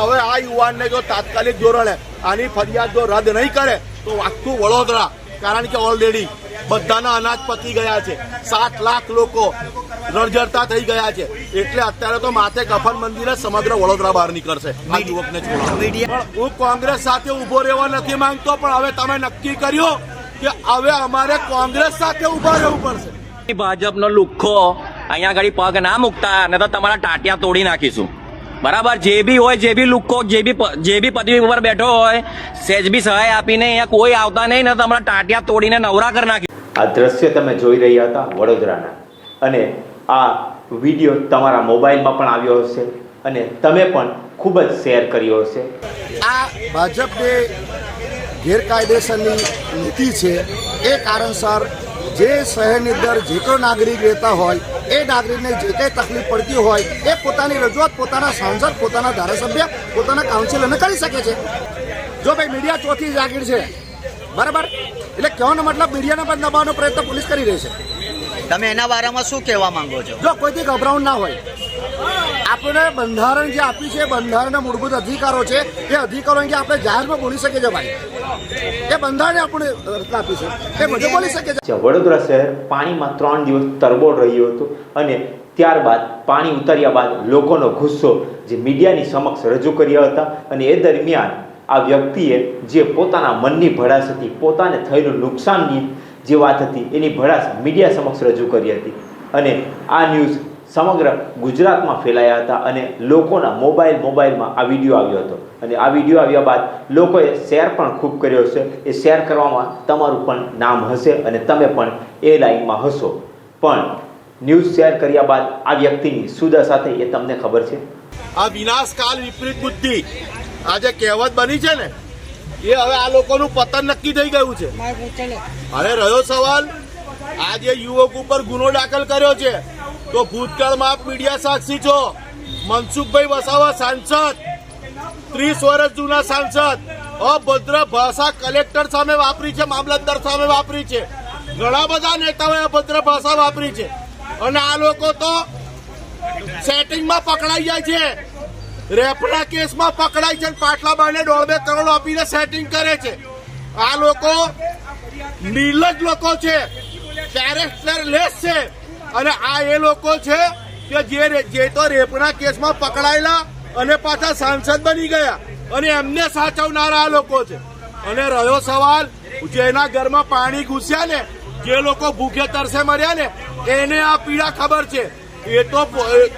હવે આ યુવાનને જો તાત્કાલિક ધોરણે આની ફરિયાદ જો રદ નહીં કરે, તો આખું વડોદરા. કારણ કે ઓલરેડી બધાના અનાજ પતી ગયા છે. સાત લાખ લોકો રણજરતા થઈ ગયા છે. એટલે અત્યારે તો માથે કફન મંદિરે સમગ્ર વડોદરા બહાર નીકળશે. આ યુવકને છોડવા હું કોંગ્રેસ સાથે ઊભો રહેવા નથી માંગતો પણ હવે તમે નક્કી કર્યું કે હવે અમારે કોંગ્રેસ સાથે ઊભા રહેવું પડશે. ભાજપનો લુખ્ખો અહીંયા આગળ પગ ના મૂકતા ને તો તમારા ટાટિયા તોડી નાખીશું. બરાબર? જે બી હોય જે બી લુખ્ખો જે બી જે બી પદવી ઉપર બેઠો હોય સેજ બી સહાય આપીને અહીંયા કોઈ આવતા નહીં ને તમારા ટાટિયા તોડીને નવરા કરી નાખી આ દ્રશ્ય તમે જોઈ રહ્યા હતા વડોદરાના. અને આ વીડિયો તમારા મોબાઈલમાં પણ આવ્યો હશે અને તમે પણ ખૂબ જ શેર કર્યો હશે. આ ભાજપની ગેરકાયદેસરની નીતિ છે, એ કારણસર જે શહેરની અંદર જે તો નાગરિક રહેતા હોય, એ નાગરિકને જે કંઈ તકલીફ પડતી હોય, એ પોતાની રજૂઆત પોતાના સાંસદ, પોતાના ધારાસભ્ય, પોતાના કાઉન્સિલરને કરી શકે છે. જો ભાઈ મીડિયા ચોથી જાગીર છે, બરાબર? એટલે કહેવાનો મતલબ મીડિયાને પણ દબાવવાનો પ્રયત્ન પોલીસ કરી રહી છે. તમે એના બારામાં શું કહેવા માંગો છો? જો કોઈથી ગભરાવું ના હોય. આપણે બંધારણ જે આપ્યું છે બંધારણના મૂળભૂત અધિકારો છે એ અધિકારો અંગે આપણે જાહેરમાં બોલી શકીએ છીએ ભાઈ. એ બંધારણે આપણે રચના આપી છે. એ બધું બોલી શકીએ છીએ. વડોદરા શહેર પાણીમાં ત્રણ દિવસ તરબોળ રહ્યું હતું અને ત્યારબાદ પાણી ઉતાર્યા બાદ લોકોનો ગુસ્સો જે મીડિયાની સમક્ષ રજૂ કર્યા હતા અને એ દરમિયાન આ વ્યક્તિએ જે પોતાના મનની હતી પોતાને થયેલું નુકસાનની જે વાત હતી, એની ભડાશ મીડિયા સમક્ષ રજૂ કરી હતી. અને આ ન્યૂઝ સમગ્ર ગુજરાતમાં ફેલાયા હતા અને લોકોના મોબાઈલ, મોબાઈલમાં આ વીડિયો આવ્યો હતો. અને આ વીડિયો આવ્યા બાદ લોકોએ શેર પણ ખૂબ કર્યો છે એ શેર કરવામાં તમારું પણ નામ હશે અને તમે પણ એ લાઈનમાં હશો. પણ ન્યૂઝ શેર કર્યા બાદ આ વ્યક્તિની સુદા સાથે એ તમને ખબર છે? આ વિનાશકાલ વિપરીત બુદ્ધિ. આજે કહેવત બની છે ને એ હવે આ લોકોનું પતન નક્કી થઈ ગયું છે. હવે રહ્યો સવાલ આ જે યુવક ઉપર ગુનો દાખલ કર્યો છે તો ભૂતકાળમાં આપ મીડિયા સાક્ષી છો. મનસુખભાઈ વસાવા સાંસદ ત્રીસ વર્ષ જૂના સાંસદ અભદ્ર ભાષા કલેક્ટર સામે વાપરી છે મામલતદાર સામે વાપરી છે. ઘણા બધા નેતાઓએ અભદ્ર ભાષા વાપરી છે. અને આ લોકો તો સેટિંગમાં પકડાઈ જાય છે. રેપના કેસમાં પકડાય છે અને પાટલા બાને દોઢ બે કરોડ આપીને સેટિંગ કરે છે. આ લોકો નિર્લજ લોકો છે. કેરેક્ટર લેસ છે. અને આ એ લોકો છે કે જે જે તો રેપના કેસમાં પકડાયેલા અને પાછા સાંસદ બની ગયા. અને એમને સાચવનારા આ લોકો છે. અને રહ્યો સવાલ, જેના ઘરમાં પાણી ઘૂસ્યા ને, જે લોકો ભૂખે તરસે મર્યા ને, એને આ પીડા ખબર છે. એ તો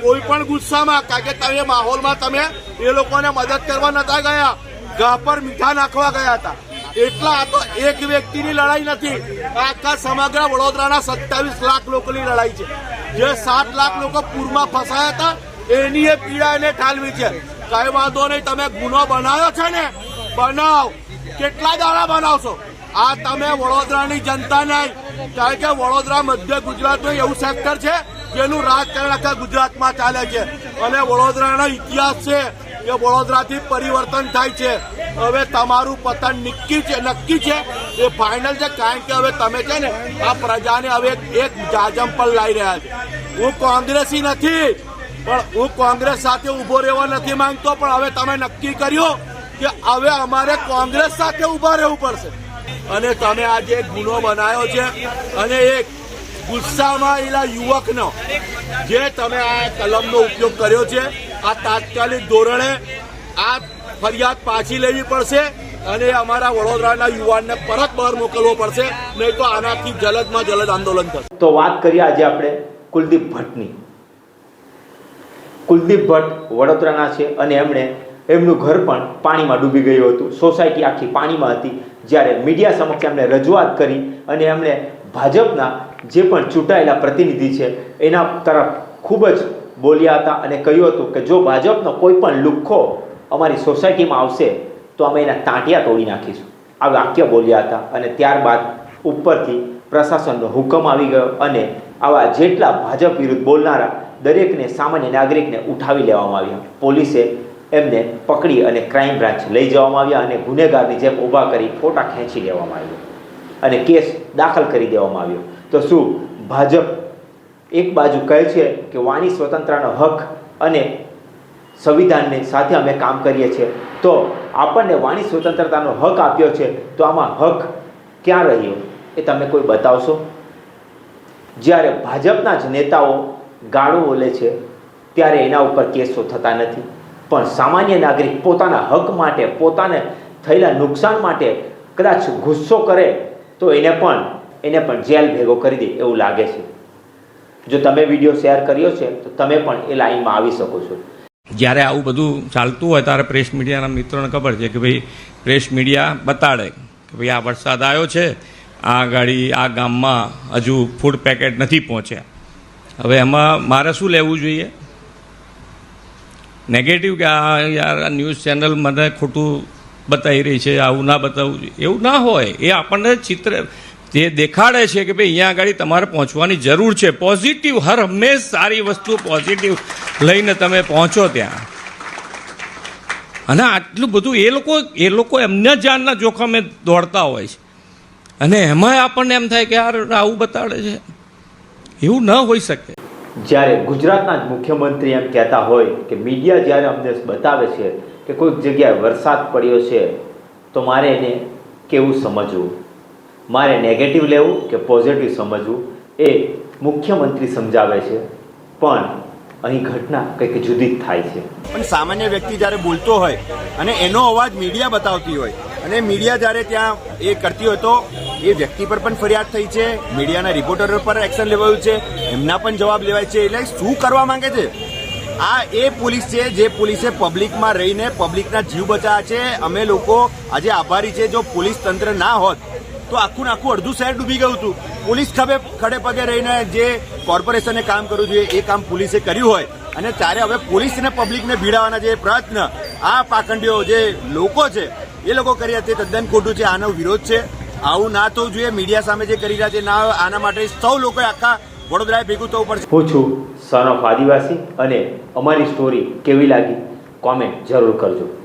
કોઈ પણ ગુસ્સામાં, કારણ કે તમે માહોલમાં તમે એ લોકોને મદદ કરવા નતા ગયા. ઘા પર મીઠા નાખવા ગયા હતા. એટલા આ તો એક વ્યક્તિની લડાઈ નથી. આખા સમગ્ર વડોદરાના સત્તાવીસ લાખ લોકોની લડાઈ છે. જે સાત લાખ લોકો પૂરમાં ફસાયા હતા, એની એ પીડા એને ઠાલવી છે. કઈ વાંધો નહીં, તમે ગુનો બનાવ્યો છે ને, બનાવ. કેટલા દાડા બનાવશો? આ તમે વડોદરાની જનતા નહીં કારણ કે વડોદરા મધ્ય ગુજરાતનું એવું સેક્ટર છે જેનું રાજકારણ આખા ગુજરાતમાં ચાલે છે. અને વડોદરાનો ઇતિહાસ છે કે વડોદરાથી પરિવર્તન થાય છે. હવે તમારું પતન નક્કી છે નક્કી છે. એ ફાઇનલ છે, કારણ કે હવે તમે છે ને આ પ્રજાને હવે એક- જાજમ પર લાવી રહ્યા છે. હું કોંગ્રેસી નથી, પણ હું કોંગ્રેસ સાથે ઊભો રહેવા નથી માંગતો. પણ હવે તમે નક્કી કર્યું કે હવે અમારે કોંગ્રેસ સાથે ઊભા રહેવું પડશે. અને તમે આજે ગુનો બનાવ્યો છે. અને એક ગુસ્સામાં એલા યુવકનો, જે તમે આ કલમનો ઉપયોગ કર્યો છે, આ તાત્કાલિક ધોરણે આ ફરિયાદ પાછી લેવી પડશે અને અમારા વડોદરાના યુવાનને પરત બહાર મોકલવો પડશે, નહીં તો આનાથી જલદમાં જલદ આંદોલન થશે. તો વાત કરીએ આજે આપણે કુલદીપ ભટ્ટની. કુલદીપ ભટ્ટ વડોદરાના છે અને એમણે એમનું ઘર પણ પાણીમાં ડૂબી ગયું હતું. સોસાયટી આખી પાણીમાં હતી. જ્યારે મીડિયા સમક્ષ એમણે રજૂઆત કરી અને એમણે ભાજપના જે પણ ચૂંટાયેલા પ્રતિનિધિ છે, એના તરફ ખૂબ જ બોલ્યા હતા અને કહ્યું હતું કે જો ભાજપનો કોઈ પણ લુખ્ખો અમારી સોસાયટીમાં આવશે, તો અમે એના તાંટિયા તોડી નાખીશું. આ વાક્ય બોલ્યા હતા અને ત્યારબાદ ઉપરથી પ્રશાસનનો હુકમ આવી ગયો અને આવા જેટલા ભાજપ વિરુદ્ધ બોલનારા દરેકને સામાન્ય નાગરિકને ઉઠાવી લેવામાં આવ્યા. પોલીસે એમને પકડી અને ક્રાઇમ બ્રાન્ચ લઈ જવામાં આવ્યા અને ગુનેગારની જેમ ઊભા કરી ફોટા ખેંચી લેવામાં આવ્યો. અને કેસ દાખલ કરી દેવામાં આવ્યો. તો શું ભાજપ એક બાજુ કહે છે કે વાણી સ્વતંત્રનો હક અને સંવિધાનની સાથે અમે કામ કરીએ છીએ. તો આપણને વાણી સ્વતંત્રતાનો હક આપ્યો છે, તો આમાં હક ક્યાં રહ્યો એ તમે કોઈ બતાવશો? જ્યારે ભાજપના જ નેતાઓ ગાળો બોલે છે, ત્યારે એના ઉપર કેસો થતા નથી. પણ સામાન્ય નાગરિક પોતાના હક માટે, પોતાને થયેલા નુકસાન માટે કદાચ ગુસ્સો કરે તો એને પણ એને પણ જેલ ભેગો કરી દે એવું લાગે છે. જો તમે વીડિયો શેર કર્યો છે, તો તમે પણ એ લાઈનમાં આવી શકો છો. જ્યારે આવું બધું ચાલતું હોય, ત્યારે પ્રેસ મીડિયાના મિત્રોને ખબર છે કે ભાઈ, પ્રેસ મીડિયા બતાડે કે ભાઈ આ વરસાદ આવ્યો છે, આ ગાડી, આ ગામમાં હજુ ફૂડ પેકેટ નથી પહોંચ્યા. હવે એમાં મારે શું લેવું જોઈએ? નેગેટિવ કે આ યાર ન્યૂઝ ચેનલ મને ખોટું બતાવી રહી છે, આવું ના બતાવવું જોઈએ એવું ના હોય. એ આપણને ચિત્ર તે દેખાડે છે કે ભાઈ અહીંયા આગળ તમારે પહોંચવાની જરૂર છે. પોઝિટિવ હર હંમેશ સારી વસ્તુ પોઝિટિવ લઈને તમે પહોંચો ત્યાં. અને આટલું બધું એ લોકો એ લોકો એમના જાનના જોખમે દોડતા હોય છે. અને એમાંય આપણને એમ થાય કે યાર, આવું બતાડે છે. એવું ન હોઈ શકે. જ્યારે ગુજરાતના જ મુખ્યમંત્રી એમ કહેતા હોય કે મીડિયા જ્યારે અમને બતાવે છે કે કોઈક જગ્યાએ વરસાદ પડ્યો છે, તો મારે એને કેવું સમજવું? મારે નેગેટિવ લેવું કે પોઝિટિવ સમજવું? એ મુખ્યમંત્રી સમજાવે છે. પણ અહીં ઘટના કંઈક જુદી જ થાય છે. પણ સામાન્ય વ્યક્તિ જ્યારે બોલતો હોય અને એનો અવાજ મીડિયા બતાવતી હોય અને મીડિયા જ્યારે ત્યાં એ કરતી હોય તો એ વ્યક્તિ પર પણ ફરિયાદ થઈ છે. મીડિયાના રિપોર્ટર પર એક્શન લેવાયું છે. એમના પણ જવાબ લેવાય છે. એટલે શું કરવા માંગે છે? આ એ પોલીસ છે જે પોલીસે પબ્લિકમાં રહીને પબ્લિકના જીવ બચાવ્યા છે. અમે લોકો આજે આભારી છે જો પોલીસ તંત્ર ના હોત તો આખું આખું અડધું શહેર ડૂબી ગયું હતું. પોલીસ ખભે ખડે પગે રહીને જે કોર્પોરેશને કામ કરવું જોઈએ એ કામ પોલીસે કર્યું હોય. અને ત્યારે હવે પોલીસ અને પબ્લિકને ભીડાવાના જે પ્રયત્ન, આ પાખંડીઓ જે લોકો છે, એ લોકો કરી રહ્યા છે. તે તદ્દન ખોટું છે. આનો વિરોધ છે. આવું ના થવું જોઈએ. મીડિયા સામે જે કરી રહ્યા છે, ના આના માટે સૌ લોકોએ આખા વડોદરાએ ભેગું થવું પડશે. હું છું સન ઓફ આદિવાસી અને અમારી સ્ટોરી કેવી લાગી? કોમેન્ટ જરૂર કરજો.